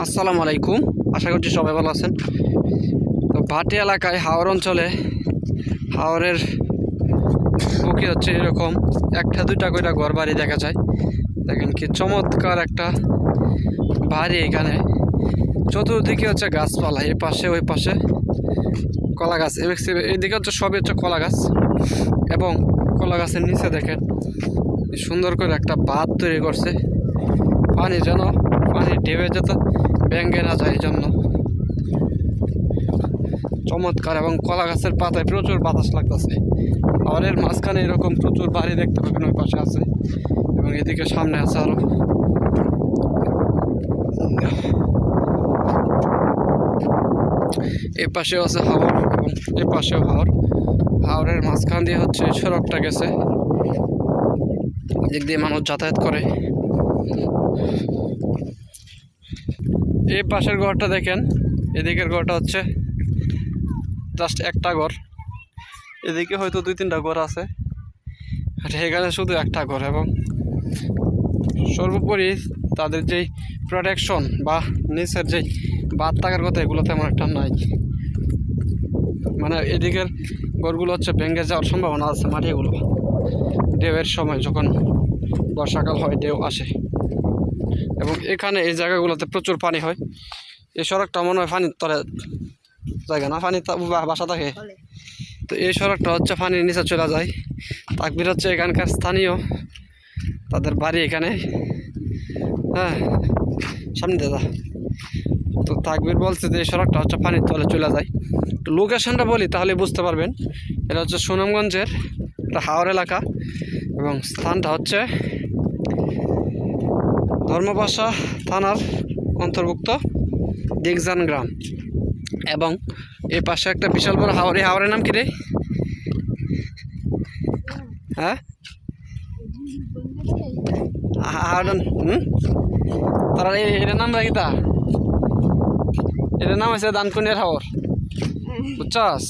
আসসালামু আলাইকুম। আশা করছি সবাই ভালো আছেন। তো ভাটি এলাকায় হাওর অঞ্চলে হাওরের বুকে হচ্ছে এরকম একটা দুইটা করে ঘর বাড়ি দেখা যায়। দেখেন কি চমৎকার একটা বাড়ি এখানে। চতুর্দিকে হচ্ছে গাছপালা, এই পাশে, ওই পাশে কলা গাছ। এ- এইদিকে হচ্ছে সবই হচ্ছে কলা গাছ। এবং কলা গাছের নিচে দেখেন সুন্দর করে একটা বাঁধ তৈরি করছে। পানি যেন পানি ঢেবে যেত ব্যাঙ্গে না যায় এই জন্য। চমৎকার এবং কলা গাছের পাতায় প্রচুর বাতাস লাগতেছে। আর এর মাঝখানে এরকম প্রচুর বাড়ি দেখতে পাবেন, ওই পাশে আছে। এবং এদিকে সামনে আছে আরও। এ পাশেও আছে হাওর এবং এ পাশেও হাওর। হাওরের মাঝখান দিয়ে হচ্ছে সড়কটা গেছে। এদিক দিয়ে মানুষ যাতায়াত করে। এই পাশের ঘরটা দেখেন, এদিকের ঘরটা হচ্ছে জাস্ট একটা ঘর। এদিকে হয়তো দুই তিনটা ঘর আছে। আর এখানে শুধু একটা ঘর এবং সর্বোপরি তাদের যেই প্রোটেকশন বা নিচের যেই বাদ থাকার কথা, এগুলো তেমন একটা নাই। মানে এদিকের ঘরগুলো হচ্ছে ভেঙে যাওয়ার সম্ভাবনা আছে মাটিগুলো। ঢেউয়ের সময় যখন বর্ষাকাল হয় ঢেউ আসে। এবং এখানে এই জায়গাগুলোতে প্রচুর পানি হয়। এই সড়কটা মনে হয় পানির তলে জায়গা না? পানি বাসা থাকে। তো এই সড়কটা হচ্ছে পানির নিচে চলে যায়। তাকবির হচ্ছে এখানকার স্থানীয়। তাদের বাড়ি এখানে। হ্যাঁ সামনে দাদা তো তাকবির বলছে যে এই সড়কটা হচ্ছে পানির তলে চলে যায়। তো লোকেশনটা বলি তাহলে বুঝতে পারবেন। এটা হচ্ছে সুনামগঞ্জের একটা হাওড় এলাকা এবং স্থানটা হচ্ছে ধর্মপাশা থানার অন্তর্ভুক্ত দিগজান গ্রাম। এবং এই পাশে একটা বিশাল বড় হাওড়ি হাওড়ের নাম কি রে? হ্যাঁ? হাওড়ান তারা এটার নাম রাখি তা? এটার নাম হচ্ছে দানকুনিয়ার হাওর। বুঝছস?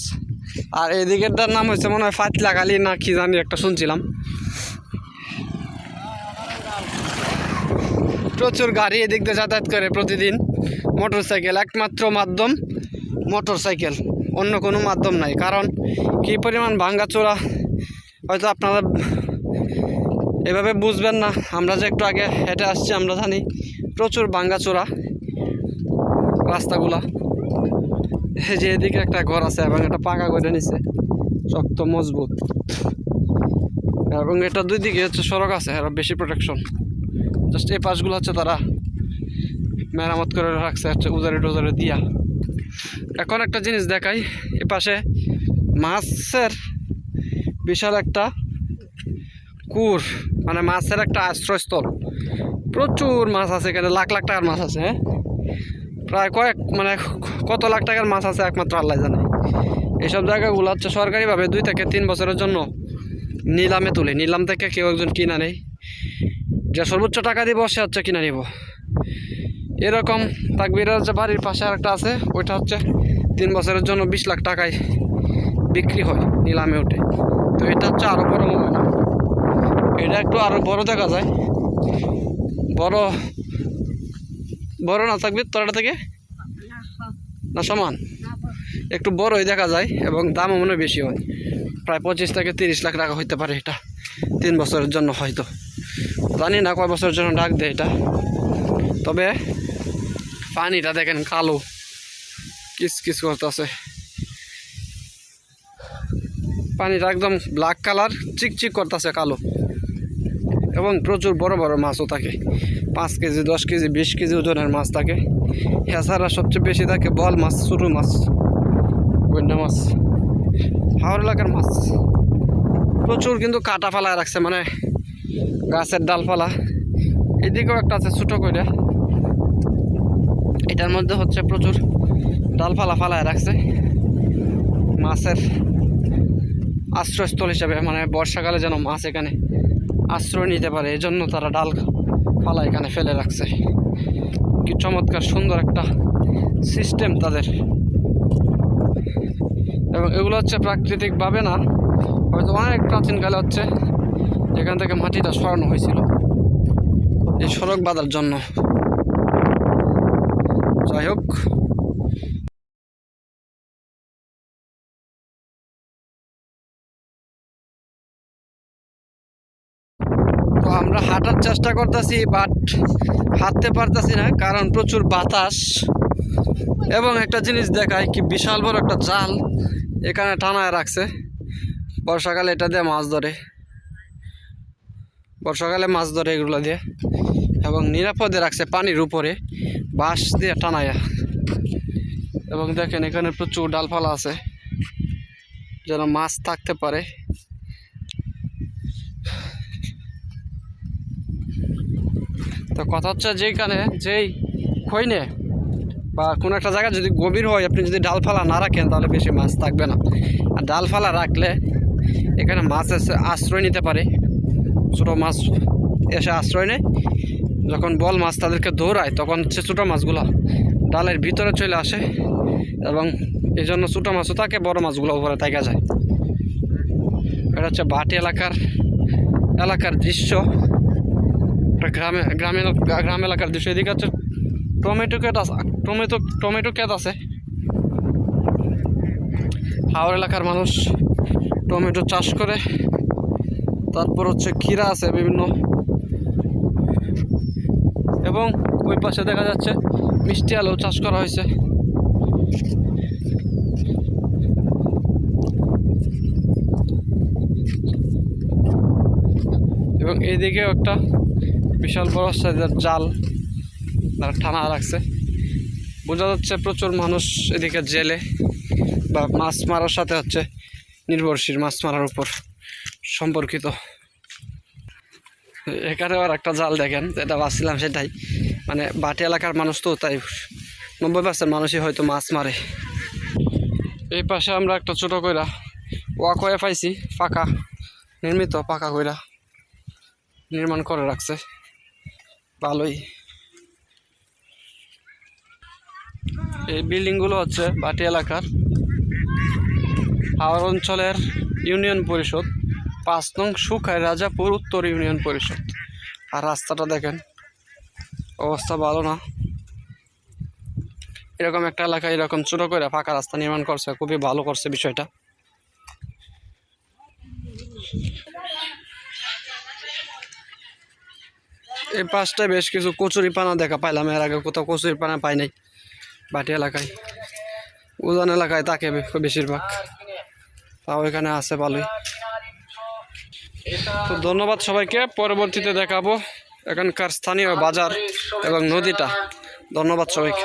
আর এদিকেরটার নাম হচ্ছে মনে হয় ফাতলা কালি না কি জানি একটা শুনছিলাম। প্রচুর গাড়ি এদিক দিয়ে যাতায়াত করে প্রতিদিন। মোটর সাইকেল একমাত্র মাধ্যম মোটর সাইকেল অন্য কোনো মাধ্যম নাই। কারণ কী পরিমাণ ভাঙ্গাচোরা হয়তো আপনারা এভাবে বুঝবেন না। আমরা যে একটু আগে হেঁটে আসছি, আমরা জানি প্রচুর ভাঙ্গাচোরা রাস্তাগুলা। যে এদিকে একটা ঘর আছে এবং এটা পাকা করে নিছে, শক্ত, মজবুত। এবং এটা দুই দিকে হচ্ছে সড়ক আছে, আর বেশি প্রোটেকশন জাস্ট এই পাশগুলো হচ্ছে তারা মেরামত করে রাখছে, হচ্ছে উজারে টুজারে দিয়া। এখন একটা জিনিস দেখাই, এ পাশে মাছের বিশাল একটা কুর মানে মাছের একটা আশ্রয়স্থল। প্রচুর মাছ আছে এখানে, লাখ লাখ টাকার মাছ আছে হ্যাঁ? প্রায় কয়েক মানে কত লাখ টাকার মাছ আছে একমাত্র আল্লাহ জানে। এইসব জায়গাগুলো হচ্ছে সরকারিভাবে দুই থেকে তিন বছরের জন্য নিলামে তুলে। নিলাম থেকে কেউ একজন কিনা নেই। যে সর্বোচ্চ টাকা দিব, সে হচ্ছে কিনে নিব। এরকম তাকবিরের যে বাড়ির পাশে আরেকটা আছে, ওইটা হচ্ছে তিন বছরের জন্য বিশ লাখ টাকায় বিক্রি হয় নিলামে ওঠে তো এটা হচ্ছে আরও বড় নমুনা এটা একটু আরও বড় দেখা যায়। বড় বড় না থাকবে তোরাটা থেকে? না, সমান। একটু বড়ই দেখা যায় এবং দামও মনে বেশি হয়। প্রায় পঁচিশ থেকে তিরিশ লাখ টাকা হইতে পারে এটা, তিন বছরের জন্য হয়তো। জানি না কয় বছরের জন্য ডাক দেয় এটা। তবে পানিটা দেখেন কালো। কিস কিস করতেছে। পানিটা একদম ব্ল্যাক কালার চিকচিক করতেছে কালো। এবং প্রচুর বড় বড় মাছও থাকে। পাঁচ কেজি, দশ কেজি, বিশ কেজি ওজনের মাছ থাকে। এছাড়া সবচেয়ে বেশি থাকে বল মাছ ছোটো মাছ বন্যা মাছ, হাওড় এলাকার মাছ। প্রচুর কিন্তু কাটা ফালায় রাখছে মানে গাছের ডালপালা। এদিকেও একটা আছে ছোটো করে এটার মধ্যে হচ্ছে প্রচুর ডালপালা ফালায় রাখছে। মাছের আশ্রয়স্থল হিসাবে মানে বর্ষাকালে যেন মাছ এখানে আশ্রয় নিতে পারে, এজন্য তারা ডাল ফালা এখানে ফেলে রাখছে। কি চমৎকার সুন্দর একটা সিস্টেম তাদের। এবং এগুলো হচ্ছে প্রাকৃতিকভাবে না, হয়তো অনেক প্রাচীনকালে হচ্ছে। যেখান থেকে মাটিটা সরানো হয়েছিল এই সড়ক বাঁধার জন্য। যাই হোক। আমরা হাঁটার চেষ্টা করতেছি বাট হাঁটতে পারতেছি না, কারণ প্রচুর বাতাস। এবং একটা জিনিস দেখায় কি বিশাল বড় একটা জাল এখানে টানায় রাখছে। বর্ষাকালে এটা দিয়ে মাছ ধরে। বর্ষাকালে মাছ ধরে এগুলো দিয়ে। এবং নিরাপদে রাখছে পানির উপরে, বাঁশ দিয়ে টানায়া এবং দেখেন, এখানে প্রচুর ডালপালা আছে, যেন মাছ থাকতে পারে। তো কথা হচ্ছে যেখানে যেই খইনে বা কোনো একটা জায়গা যদি গভীর হয়, আপনি যদি ডালফালা না রাখেন, তাহলে বেশি মাছ থাকবে না। আর ডালফালা রাখলে এখানে মাছ আশ্রয় নিতে পারে। ছোটো মাছ এসে আশ্রয় নেয়। যখন বল মাছ তাদেরকে দৌড়ায়, তখন হচ্ছে ছোটো মাছগুলো ডালের ভিতরে চলে আসে এবং এই জন্য ছোটো মাছও থাকে, বড় মাছগুলো উপরে থাকা যায়। এটা হচ্ছে বাটি এলাকার এলাকার দৃশ্য। গ্রামে গ্রামে, গ্রাম এলাকার দৃশ্য। এদিকে হচ্ছে টমেটো ক্ষেত আছে, টমেটো টমেটো ক্ষেত আছে। হাওড় এলাকার মানুষ টমেটো চাষ করে। তারপর হচ্ছে ক্ষীরা আছে বিভিন্ন। এবং ওই পাশে দেখা যাচ্ছে মিষ্টি আলু চাষ করা হয়েছে। এবং এইদিকেও একটা বিশাল বড় সাইজের জাল তারা টানা রাখছে। বোঝা যাচ্ছে প্রচুর মানুষ এদিকে জেলে বা মাছ মারার সাথে হচ্ছে নির্ভরশীল মাছ মারার উপর। সম্পর্কিত। এখানে আর একটা জাল দেখেন, যেটা ভাবছিলাম সেটাই। মানে বাটি এলাকার মানুষ তো, তাই নব্বই পার্সেন্ট মানুষই হয়তো মাছ মারে। এই পাশে আমরা একটা ছোটো কইরা ওয়াক হয়ে পাইছি, পাকা, নির্মিত পাকা কইরা নির্মাণ করে রাখছে। ভালোই। এই বিল্ডিংগুলো হচ্ছে বাটি এলাকার। হাওড় অঞ্চলের ইউনিয়ন পরিষদ। পাঁচ নং সুখায় রাজাপুর উত্তর ইউনিয়ন পরিষদ। আর রাস্তাটা দেখেন, অবস্থা ভালো না। এরকম একটা এলাকায় এরকম ছোটো করে ফাঁকা রাস্তা নির্মাণ করছে, খুবই ভালো করছে বিষয়টা। এই পাশটায় বেশ কিছু কচুরি পানা দেখা পাইলাম, এর আগে কোথাও কচুরি পানা পাই নাই বাটি এলাকায়। উজান এলাকায় তাকে বেশিরভাগ। তাও এখানে আছে ভালোই। তো ধন্যবাদ সবাইকে পরবর্তীতে দেখাবো এখানকার স্থানীয় বাজার এবং নদীটা। ধন্যবাদ সবাইকে।